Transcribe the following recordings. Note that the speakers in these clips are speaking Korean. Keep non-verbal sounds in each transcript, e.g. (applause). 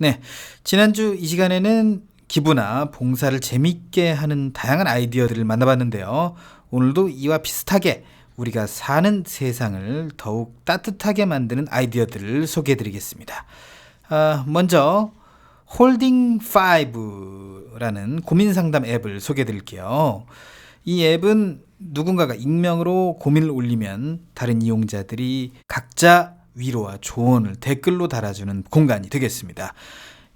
네. 지난주 이 시간에는 기부나 봉사를 재밌게 하는 다양한 아이디어들을 만나봤는데요. 오늘도 이와 비슷하게 우리가 사는 세상을 더욱 따뜻하게 만드는 아이디어들을 소개해 드리겠습니다. 아, 먼저 홀딩 5라는 고민 상담 앱을 소개해 드릴게요. 이 앱은 누군가가 익명으로 고민을 올리면 다른 이용자들이 각자 위로와 조언을 댓글로 달아주는 공간이 되겠습니다.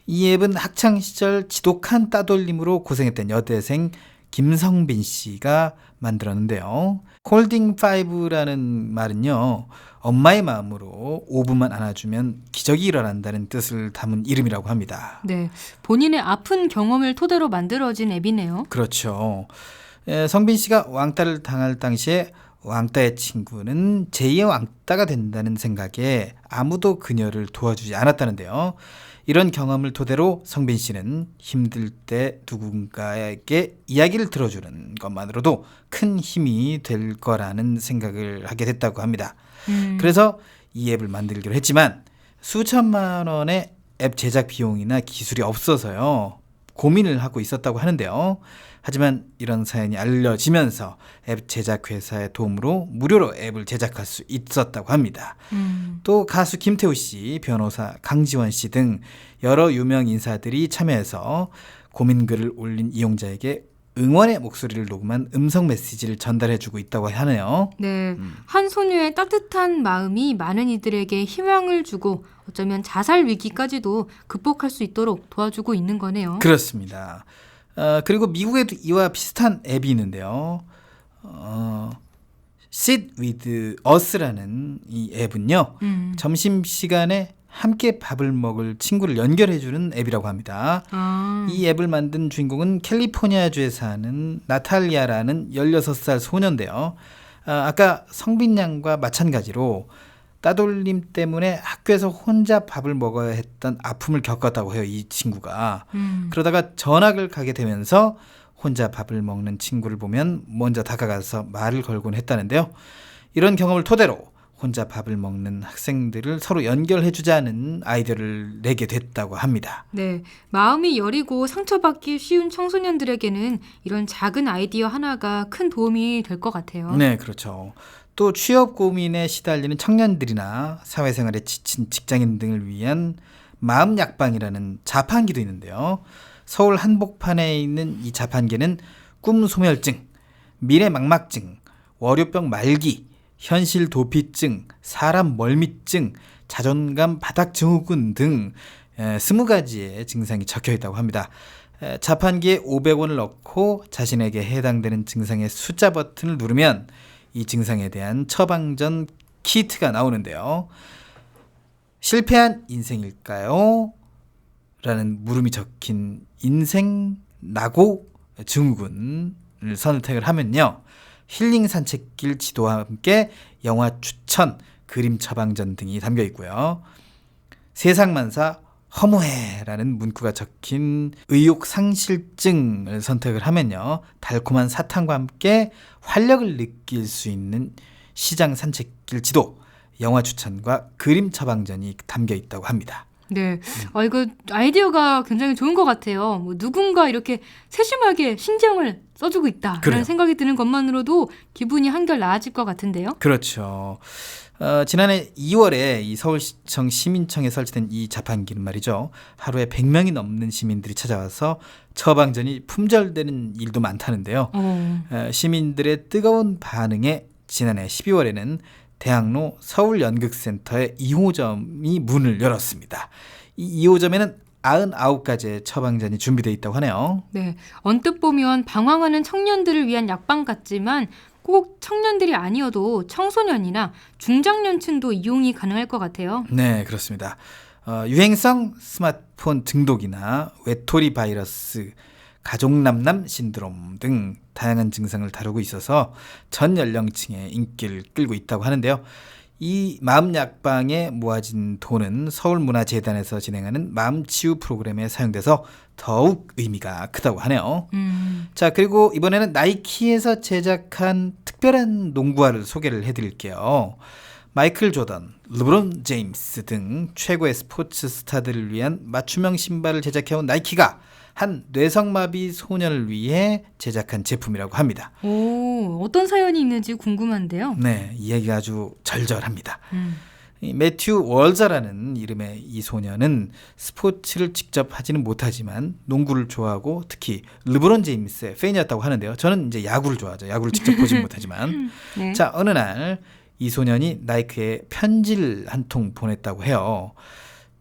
이 앱은 학창 시절 지독한 따돌림으로 고생했던 여대생 김성빈 씨가 만들었는데요. 홀딩 5라는 말은요. 엄마의 마음으로 5분만 안아주면 기적이 일어난다는 뜻을 담은 이름이라고 합니다. 네. 본인의 아픈 경험을 토대로 만들어진 앱이네요. 그렇죠. 에, 성빈 씨가 왕따를 당할 당시에 왕따의 친구는 제2의 왕따가 된다는 생각에 아무도 그녀를 도와주지 않았다는데요. 이런 경험을 토대로 성빈 씨는 힘들 때 누군가에게 이야기를 들어주는 것만으로도 큰 힘이 될 거라는 생각을 하게 됐다고 합니다. 음, 그래서 이 앱을 만들기로 했지만 수천만 원의 앱 제작 비용이나 기술이 없어서요. 고민을 하고 있었다고 하는데요. 하지만 이런 사연이 알려지면서 앱 제작 회사의 도움으로 무료로 앱을 제작할 수 있었다고 합니다. 음, 또 가수 김태우 씨, 변호사 강지원 씨 등 여러 유명 인사들이 참여해서 고민글을 올린 이용자에게 응원의 목소리를 녹음한 음성 메시지를 전달해주고 있다고 하네요. 네. 음. 한 소녀의 따뜻한 마음이 많은 이들에게 희망을 주고 어쩌면 자살 위기까지도 극복할 수 있도록 도와주고 있는 거네요. 그렇습니다. 어, 그리고 미국에도 이와 비슷한 앱이 있는데요. 어, Sit with Us라는 이 앱은요. 음. 점심 시간에 함께 밥을 먹을 친구를 연결해주는 앱이라고 합니다. 아, 이 앱을 만든 주인공은 캘리포니아주에 사는 나탈리아라는 16살 소녀인데요. 아, 아까 성빈 양과 마찬가지로 따돌림 때문에 학교에서 혼자 밥을 먹어야 했던 아픔을 겪었다고 해요, 이 친구가. 음, 그러다가 전학을 가게 되면서 혼자 밥을 먹는 친구를 보면 먼저 다가가서 말을 걸곤 했다는데요. 이런 경험을 토대로 혼자 밥을 먹는 학생들을 서로 연결해주자는 아이디어를 내게 됐다고 합니다. 네. 마음이 여리고 상처받기 쉬운 청소년들에게는 이런 작은 아이디어 하나가 큰 도움이 될 것 같아요. 네, 그렇죠. 또 취업 고민에 시달리는 청년들이나 사회생활에 지친 직장인 등을 위한 마음 약방이라는 자판기도 있는데요. 서울 한복판에 있는 이 자판기는 꿈 소멸증, 미래 망막증, 월요병 말기, 현실 도피증, 사람 멀미증, 자존감 바닥 증후군 등 에, 스무 가지의 증상이 적혀 있다고 합니다. 에, 자판기에 500원을 넣고 자신에게 해당되는 증상의 숫자 버튼을 누르면 이 증상에 대한 처방전 키트가 나오는데요. 실패한 인생일까요? 라는 물음이 적힌 인생 나고 증후군을 선택을 하면요. 힐링 산책길 지도와 함께 영화 추천, 그림 처방전 등이 담겨 있고요. 세상만사 허무해라는 문구가 적힌 의욕 상실증을 선택을 하면요. 달콤한 사탕과 함께 활력을 느낄 수 있는 시장 산책길 지도, 영화 추천과 그림 처방전이 담겨 있다고 합니다. 네. 아, 이거 아이디어가 굉장히 좋은 것 같아요. 뭐 누군가 이렇게 세심하게 신경을 써주고 있다. 그래요. 이런 생각이 드는 것만으로도 기분이 한결 나아질 것 같은데요. 그렇죠. 어, 지난해 2월에 이 서울시청 시민청에 설치된 이 자판기는 말이죠. 하루에 100명이 넘는 시민들이 찾아와서 처방전이 품절되는 일도 많다는데요. 어, 어, 시민들의 뜨거운 반응에 지난해 12월에는 대학로 서울연극센터의 2호점이 문을 열었습니다. 이 2호점에는 99가지의 처방전이 준비되어 있다고 하네요. 네. 언뜻 보면 방황하는 청년들을 위한 약방 같지만 꼭 청년들이 아니어도 청소년이나 중장년층도 이용이 가능할 것 같아요. 네, 그렇습니다. 어, 유행성 스마트폰 중독이나 외톨이 바이러스, 가족남남 신드롬 등 다양한 증상을 다루고 있어서 전 연령층의 인기를 끌고 있다고 하는데요. 이 마음약방에 모아진 돈은 서울문화재단에서 진행하는 마음치유 프로그램에 사용돼서 더욱 의미가 크다고 하네요. 음, 자, 그리고 이번에는 나이키에서 제작한 특별한 농구화를 소개를 해드릴게요. 마이클 조던, 르브론 제임스 등 최고의 스포츠 스타들을 위한 맞춤형 신발을 제작해온 나이키가 한 뇌성마비 소년을 위해 제작한 제품이라고 합니다. 오, 어떤 사연이 있는지 궁금한데요. 네, 이야기가 아주 절절합니다. 음. 이 매튜 월저라는 이름의 이 소년은 스포츠를 직접 하지는 못하지만 농구를 좋아하고 특히 르브론 제임스의 팬이었다고 하는데요. 저는 이제 야구를 좋아하죠. 야구를 직접 보진 못하지만 (laughs) 네. 자 어느 날 이 소년이 나이크에 편지를 한 통 보냈다고 해요.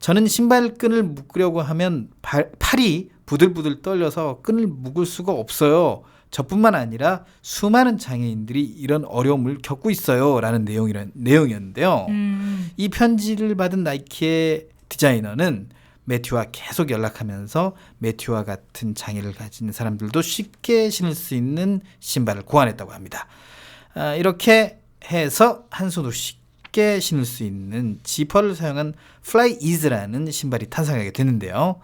저는 신발 끈을 묶으려고 하면 발, 팔이 부들부들 떨려서 끈을 묶을 수가 없어요. 저뿐만 아니라 수많은 장애인들이 이런 어려움을 겪고 있어요라는 내용이란 내용이었는데요. 음. 이 편지를 받은 나이키의 디자이너는 매튜와 계속 연락하면서 매튜와 같은 장애를 가진 사람들도 쉽게 신을 수 있는 신발을 고안했다고 합니다. 아, 이렇게 해서 한 손으로 쉽게 신을 수 있는 지퍼를 사용한 플라이 이즈라는 신발이 탄생하게 됐는데요.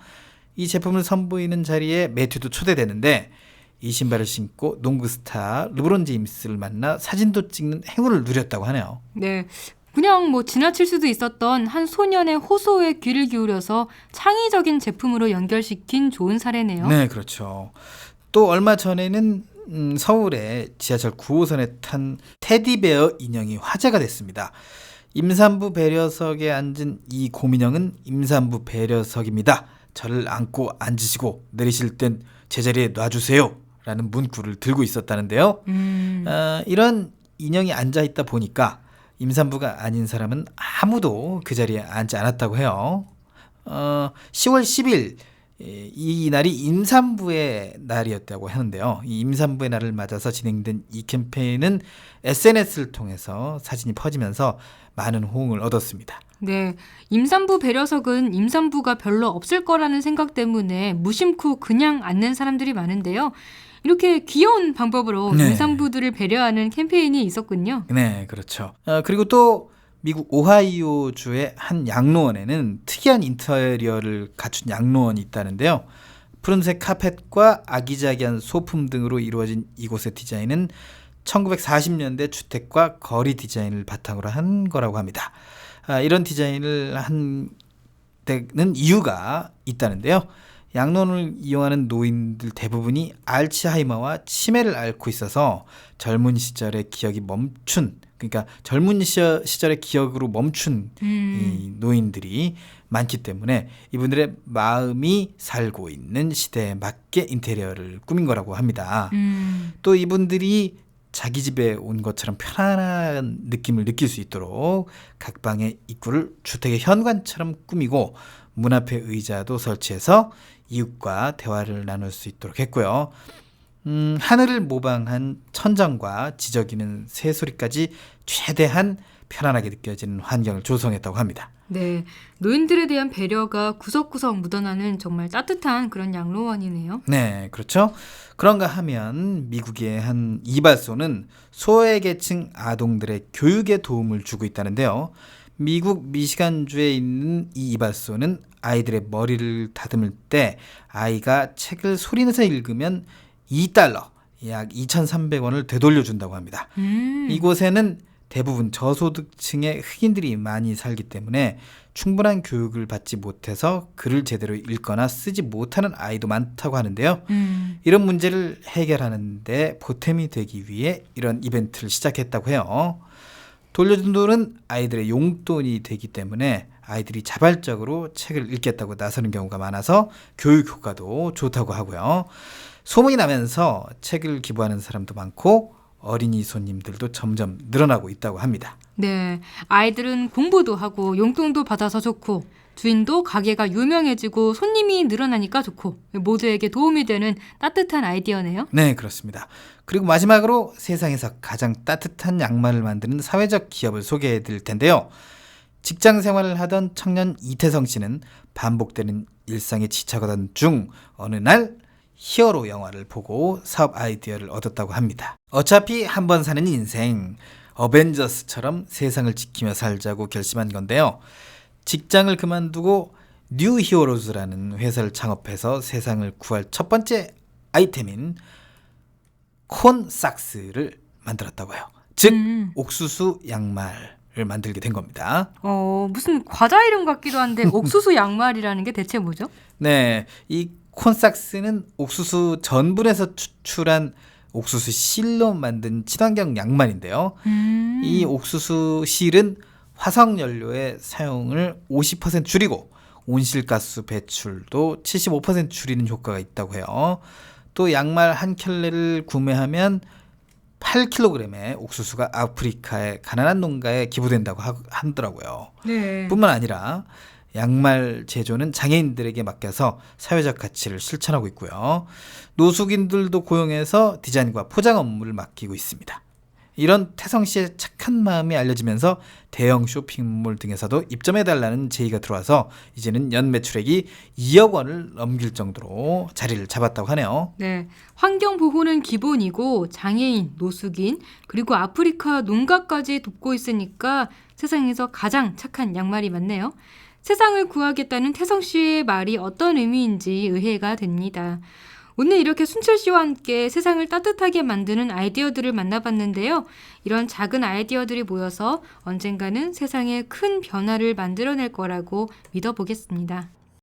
이 제품을 선보이는 자리에 매튜도 초대되는데 이 신발을 신고 농구 스타 르브론 제임스를 만나 사진도 찍는 행운을 누렸다고 하네요. 네. 그냥 뭐 지나칠 수도 있었던 한 소년의 호소에 귀를 기울여서 창의적인 제품으로 연결시킨 좋은 사례네요. 네, 그렇죠. 또 얼마 전에는 음, 서울의 지하철 9호선에 탄 테디베어 인형이 화제가 됐습니다. 임산부 배려석에 앉은 이 곰인형은 임산부 배려석입니다. 저를 안고 앉으시고 내리실 땐 제자리에 놔주세요. 라는 문구를 들고 있었다는데요. 음. 어, 이런 인형이 앉아 있다 보니까 임산부가 아닌 사람은 아무도 그 자리에 앉지 않았다고 해요. 어, 10월 10일 예, 이 날이 임산부의 날이었다고 하는데요. 이 임산부의 날을 맞아서 진행된 이 캠페인은 SNS를 통해서 사진이 퍼지면서 많은 호응을 얻었습니다. 네. 임산부 배려석은 임산부가 별로 없을 거라는 생각 때문에 무심코 그냥 앉는 사람들이 많은데요. 이렇게 귀여운 방법으로 네. 임산부들을 배려하는 캠페인이 있었군요. 네, 그렇죠. 어, 그리고 또 미국 오하이오주의 한 양로원에는 특이한 인테리어를 갖춘 양로원이 있다는데요. 푸른색 카펫과 아기자기한 소품 등으로 이루어진 이곳의 디자인은 1940년대 주택과 거리 디자인을 바탕으로 한 거라고 합니다. 아, 이런 디자인을 한 데는 이유가 있다는데요. 양론을 이용하는 노인들 대부분이 알츠하이머와 치매를 앓고 있어서 젊은 시절의 기억이 멈춘 그러니까 젊은 시절, 시절의 기억으로 멈춘 음. 이 노인들이 많기 때문에 이분들의 마음이 살고 있는 시대에 맞게 인테리어를 꾸민 거라고 합니다. 음. 또 이분들이 자기 집에 온 것처럼 편안한 느낌을 느낄 수 있도록 각 방의 입구를 주택의 현관처럼 꾸미고 문 앞에 의자도 설치해서 이웃과 대화를 나눌 수 있도록 했고요. 음, 하늘을 모방한 천정과 지저귀는 새소리까지 최대한 편안하게 느껴지는 환경을 조성했다고 합니다. 네. 노인들에 대한 배려가 구석구석 묻어나는 정말 따뜻한 그런 양로원이네요. 네, 그렇죠. 그런가 하면 미국의 한 이발소는 소외계층 아동들의 교육에 도움을 주고 있다는데요. 미국 미시간주에 있는 이 이발소는 아이들의 머리를 다듬을 때 아이가 책을 소리내서 읽으면 2달러, 약 2,300원을 되돌려 준다고 합니다. 음. 이곳에는 대부분 저소득층의 흑인들이 많이 살기 때문에 충분한 교육을 받지 못해서 글을 제대로 읽거나 쓰지 못하는 아이도 많다고 하는데요. 음. 이런 문제를 해결하는데 보탬이 되기 위해 이런 이벤트를 시작했다고 해요. 돌려준 돈은 아이들의 용돈이 되기 때문에 아이들이 자발적으로 책을 읽겠다고 나서는 경우가 많아서 교육 효과도 좋다고 하고요. 소문이 나면서 책을 기부하는 사람도 많고 어린이 손님들도 점점 늘어나고 있다고 합니다. 네. 아이들은 공부도 하고 용돈도 받아서 좋고 주인도 가게가 유명해지고 손님이 늘어나니까 좋고 모두에게 도움이 되는 따뜻한 아이디어네요. 네, 그렇습니다. 그리고 마지막으로 세상에서 가장 따뜻한 양말을 만드는 사회적 기업을 소개해 드릴 텐데요. 직장 생활을 하던 청년 이태성 씨는 반복되는 일상에 지쳐가던 중 어느 날 히어로 영화를 보고 사업 아이디어를 얻었다고 합니다. 어차피 한 번 사는 인생, 어벤져스처럼 세상을 지키며 살자고 결심한 건데요. 직장을 그만두고 뉴 히어로즈라는 회사를 창업해서 세상을 구할 첫 번째 아이템인 콘 삭스를 만들었다고 해요. 즉 음. 옥수수 양말을 만들게 된 겁니다. 어, 무슨 과자 이름 같기도 한데 (laughs) 옥수수 양말이라는 게 대체 뭐죠? 네, 이 콘삭스는 옥수수 전분에서 추출한 옥수수 실로 만든 친환경 양말인데요. 음. 이 옥수수 실은 화석 연료의 사용을 50% 줄이고 온실가스 배출도 75% 줄이는 효과가 있다고 해요. 또 양말 한 켤레를 구매하면 8kg의 옥수수가 아프리카의 가난한 농가에 기부된다고 하, 하더라고요. 네. 뿐만 아니라 양말 제조는 장애인들에게 맡겨서 사회적 가치를 실천하고 있고요. 노숙인들도 고용해서 디자인과 포장 업무를 맡기고 있습니다. 이런 태성 씨의 착한 마음이 알려지면서 대형 쇼핑몰 등에서도 입점해달라는 제의가 들어와서 이제는 연 매출액이 2억 원을 넘길 정도로 자리를 잡았다고 하네요. 네. 환경 보호는 기본이고 장애인, 노숙인, 그리고 아프리카 농가까지 돕고 있으니까 세상에서 가장 착한 양말이 맞네요. 세상을 구하겠다는 태성 씨의 말이 어떤 의미인지 의해가 됩니다. 오늘 이렇게 순철 씨와 함께 세상을 따뜻하게 만드는 아이디어들을 만나봤는데요. 이런 작은 아이디어들이 모여서 언젠가는 세상에 큰 변화를 만들어낼 거라고 믿어보겠습니다.